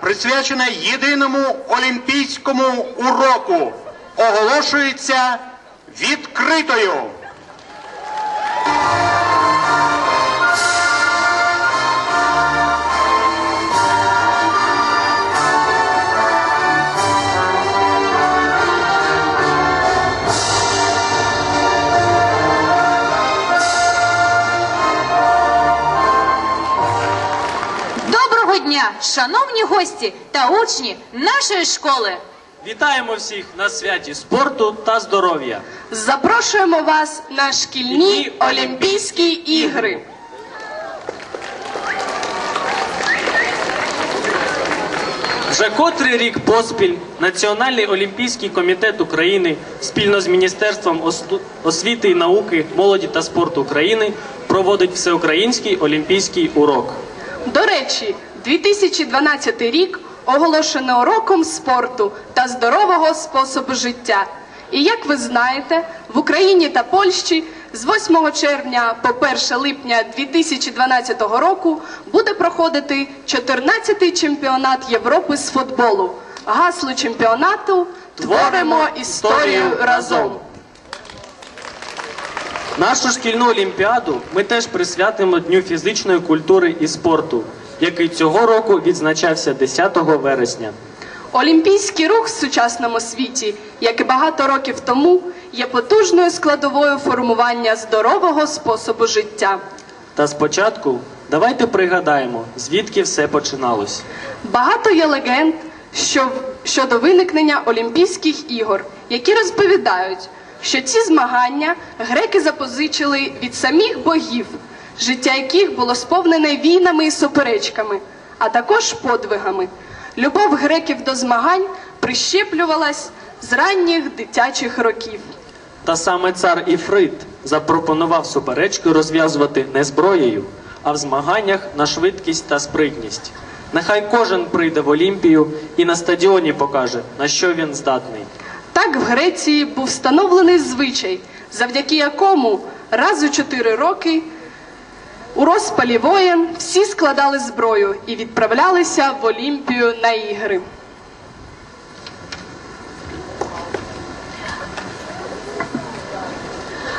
присвячена єдиному олімпійському уроку, оголошується відкритою. Дня, шановні гості та учні нашої школи. Вітаємо всіх на святі спорту та здоров'я. Запрошуємо вас на шкільні Олімпійські ігри. Вже котрий рік поспіль Національний олімпійський комітет України спільно з Міністерством освіти і науки, молоді та спорту України проводить всеукраїнський олімпійський урок. До речі, 2012 рік оголошено роком спорту та здорового способу життя. І як ви знаєте, в Україні та Польщі з 8 червня по 1 липня 2012 року буде проходити 14-й чемпіонат Європи з футболу. Гасло чемпіонату Творимо історію разом. Нашу шкільну олімпіаду ми теж присвятимо Дню фізичної культури і спорту, який цього року відзначався 10 вересня. Олімпійський рух в сучасному світі, як і багато років тому, є потужною складовою формування здорового способу життя. Та спочатку давайте пригадаємо, звідки все починалось. Багато є легенд що, щодо виникнення Олімпійських ігор, які розповідають, що ці змагання греки запозичили від самих богів, життя яких було сповнене війнами і суперечками, а також подвигами. Любов греків до змагань прищеплювалась з ранніх дитячих років. Та саме цар Іфрит запропонував суперечки розв'язувати не зброєю, а в змаганнях на швидкість та спритність. Нехай кожен прийде в Олімпію і на стадіоні покаже, на що він здатний. Так в Греції був встановлений звичай, завдяки якому раз у чотири роки у розпалі воєн всі складали зброю і відправлялися в Олімпію на ігри.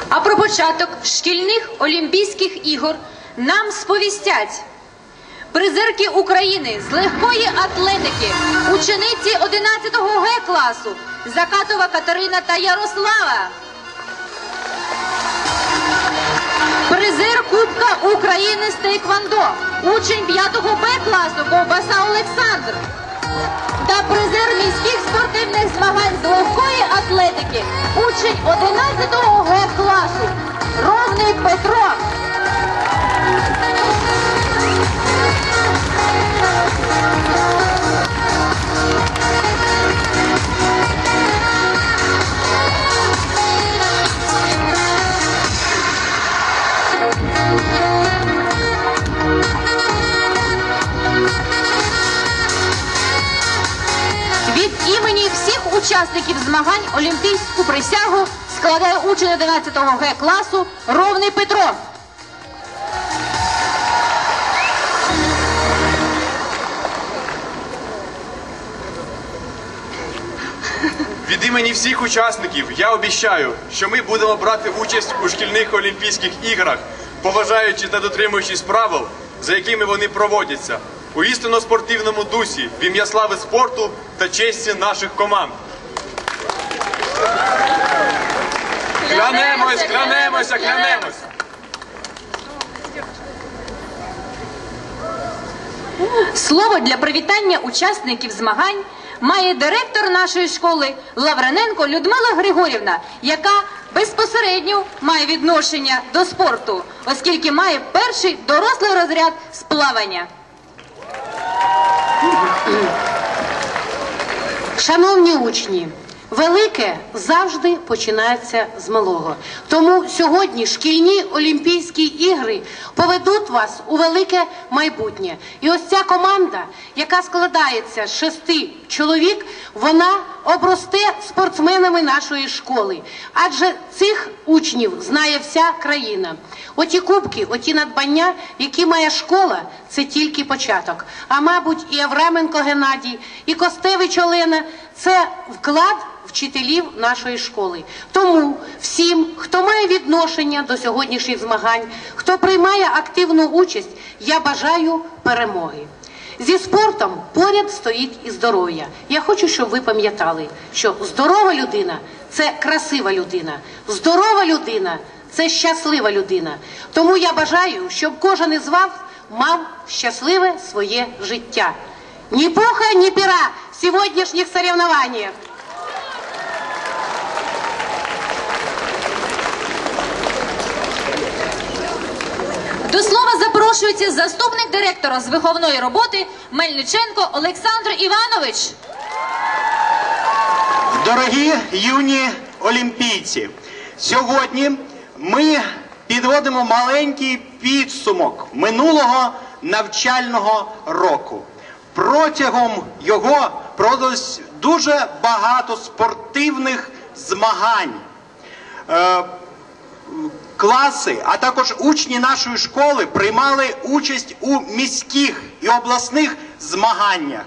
А про початок шкільних Олімпійських ігор нам сповістять призерки України з легкої атлетики, учениці 11 Г класу Закатова Катерина та Ярослава. Призер Кубка України з Тейквандо, учень 5 Б класу Ковбаса Олександр. Та призер міських спортивних змагань з легкої атлетики, учень 11 Г класу Ровний Петро. Від учасників змагань олімпійську присягу складає учень 11 Г класу Ровний Петро. Від імені всіх учасників я обіцяю, що ми будемо брати участь у шкільних Олімпійських іграх, поважаючи та дотримуючись правил, за якими вони проводяться, у істинно спортивному дусі, в ім'я слави спорту та честі наших команд. Клянемось, клянемося, клянемось! Слово для привітання учасників змагань має директор нашої школи Лаврененко Людмила Григорівна, яка безпосередньо має відношення до спорту, оскільки має перший дорослий розряд з плавання. Шановні учні, велике завжди починається з малого. Тому сьогодні шкільні Олімпійські ігри поведуть вас у велике майбутнє. І ось ця команда, яка складається з шести чоловік, вона обросте спортсменами нашої школи. Адже цих учнів знає вся країна. Оті кубки, оті надбання, які має школа, це тільки початок. А мабуть, і Авраменко Геннадій, і Костевич Олена це вклад вчителів нашої школи. Тому всім, хто має відношення до сьогоднішніх змагань, хто приймає активну участь, я бажаю перемоги. Зі спортом поряд стоїть і здоров'я. Я хочу, щоб ви пам'ятали, що здорова людина це красива людина, здорова людина це щаслива людина. Тому я бажаю, щоб кожен із вас мав щасливе своє життя. Ні пуха, ні пера в сьогоднішніх соревнованиях. До слова запрошується заступник директора з виховної роботи Мельниченко Олександр Іванович. Дорогі юні олімпійці, сьогодні ми підводимо маленький підсумок минулого навчального року. Протягом його проводилось дуже багато спортивних змагань. Класи, а також учні нашої школи приймали участь у міських і обласних змаганнях.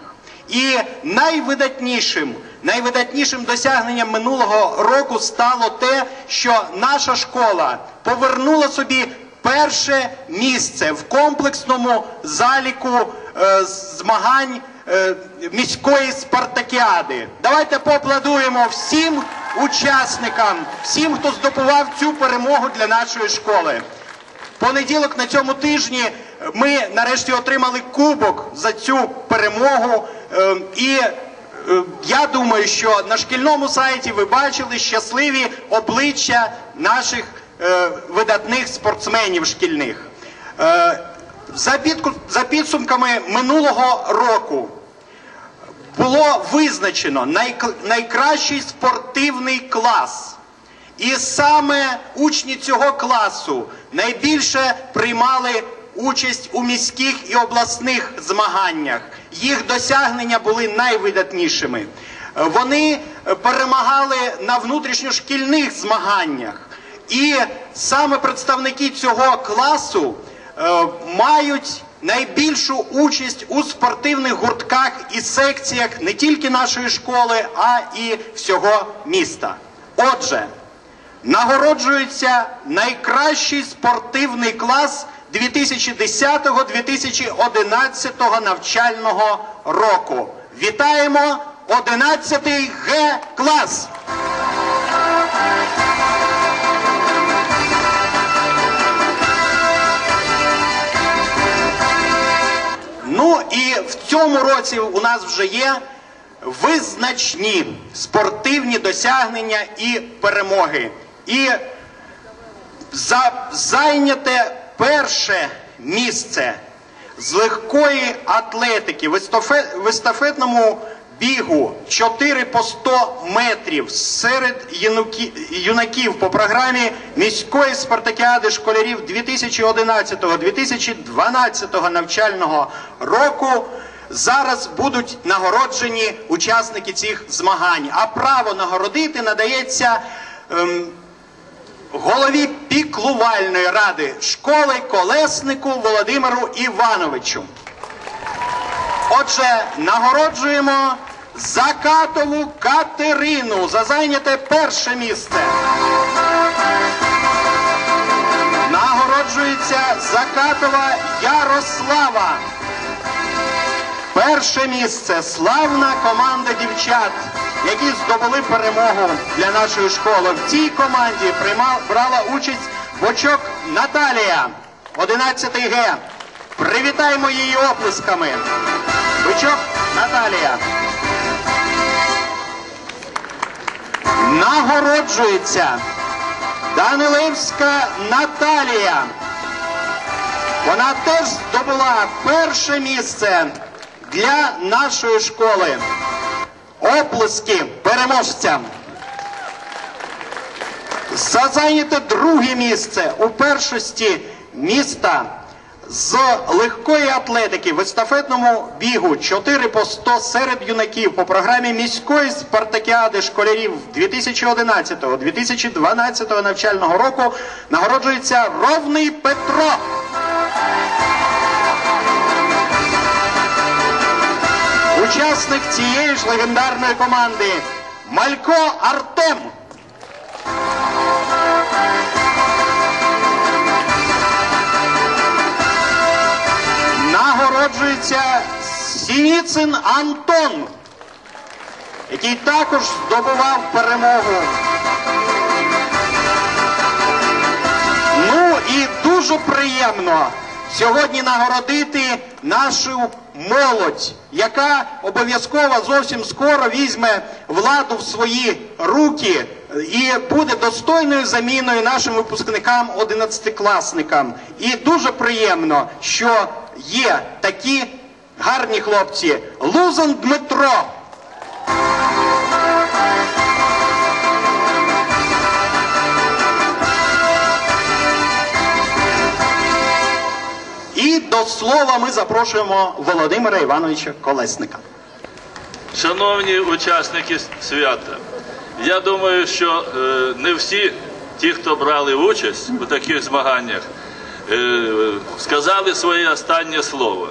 І найвидатнішим, найвидатнішим досягненням минулого року стало те, що наша школа повернула собі перше місце в комплексному заліку е, змагань е, міської спартакіади. Давайте поаплодуємо всім учасникам, всім, хто здобував цю перемогу для нашої школи. Понеділок на цьому тижні ми нарешті отримали кубок за цю перемогу. Е, І е, я думаю, що на шкільному сайті ви бачили щасливі обличчя наших е, видатних спортсменів шкільних. Е, за підсумками минулого року було визначено найкращий спортивний клас. І саме учні цього класу найбільше приймали участь у міських і обласних змаганнях. Їх досягнення були найвидатнішими. Вони перемагали на внутрішньошкільних змаганнях. І саме представники цього класу е, мають найбільшу участь у спортивних гуртках і секціях не тільки нашої школи, а і всього міста. Отже, нагороджується найкращий спортивний клас 2010-2011 навчального року. Вітаємо 11 Г клас! Ну і в цьому році у нас вже є визначні спортивні досягнення і перемоги. І за зайняте перше місце з легкої атлетики в естафе- в естафетному бігу 4 по 100 метрів серед юнаків по програмі міської спартакіади школярів 2011-2012 навчального року. Зараз будуть нагороджені учасники цих змагань. А право нагородити надається ем, голові піклувальної ради школи колеснику Володимиру Івановичу. Отже, нагороджуємо Закатову Катерину за зайняте перше місце. Нагороджується Закатова Ярослава. Перше місце славна команда дівчат, які здобули перемогу для нашої школи. В цій команді приймав, брала участь Бочок Наталія, 11 Г. Привітаємо її оплесками. Бичок Наталія. Нагороджується Данилевська Наталія. Вона теж здобула перше місце для нашої школи. Оплески переможцям. За зайняте друге місце у першості міста З легкої атлетики в естафетному бігу 4 по 100 серед юнаків по програмі міської спартакіади школярів 2011-2012 навчального року нагороджується Ровний Петро. Учасник цієї ж легендарної команди Малько Артем. Нагороджується Сініцин Антон, який також здобував перемогу. Ну і дуже приємно сьогодні нагородити нашу молодь, яка обов'язково зовсім скоро візьме владу в свої руки і буде достойною заміною нашим випускникам, одинадцятикласникам. І дуже приємно, що є такі гарні хлопці. Лузан Дмитро. І до слова ми запрошуємо Володимира Івановича Колесника. Шановні учасники свята, я думаю, що е, не всі ті, хто брали участь у таких змаганнях, сказали своє останнє слово.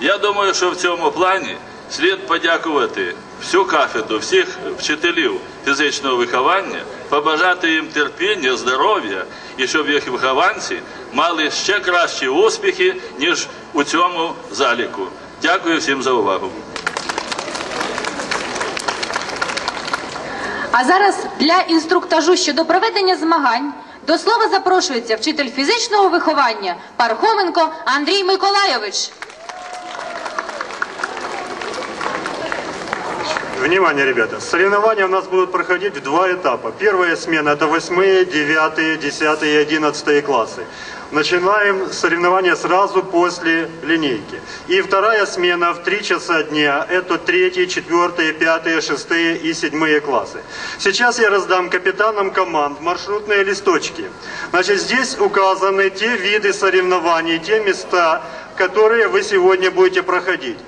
Я думаю, що в цьому плані слід подякувати всю кафедру, всіх вчителів фізичного виховання, побажати їм терпіння, здоров'я і щоб їх вихованці мали ще кращі успіхи, ніж у цьому заліку. Дякую всім за увагу. А зараз для інструктажу щодо проведення змагань до слова запрошується вчитель фізичного виховання Пархоменко Андрій Миколайович. Внимание, ребята, соревнования у нас будут проходить в два этапа. Первая смена это 8, 9, 10 и 11 классы. Начинаем соревнования сразу после линейки. И вторая смена в 3 часа дня это 3, 4, 5, 6 и 7 классы. Сейчас я раздам капитанам команд маршрутные листочки. Значит, здесь указаны те виды соревнований, те места, которые вы сегодня будете проходить.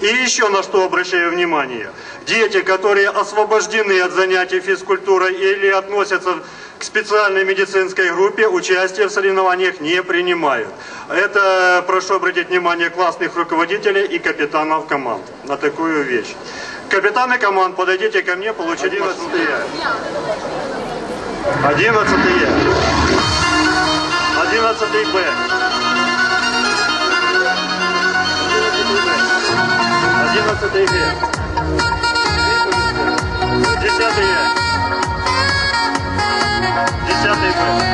И еще на что обращаю внимание. Дети, которые освобождены от занятий физкультурой или относятся к специальной медицинской группе, участие в соревнованиях не принимают. Это прошу обратить внимание классных руководителей и капитанов команд на такую вещь. Капитаны команд, подойдите ко мне, получите 11 11 11 Б. 11 Г. 10 Е. 10 Б.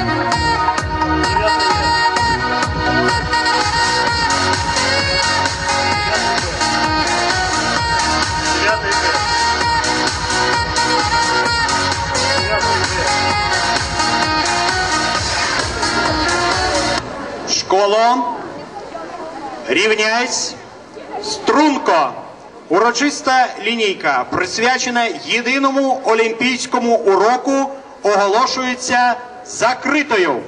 9. 9 Б. 9 Б. Школо, рівняйсь, струнко. Урочиста лінійка, присвячена єдиному олімпійському уроку, оголошується закритою.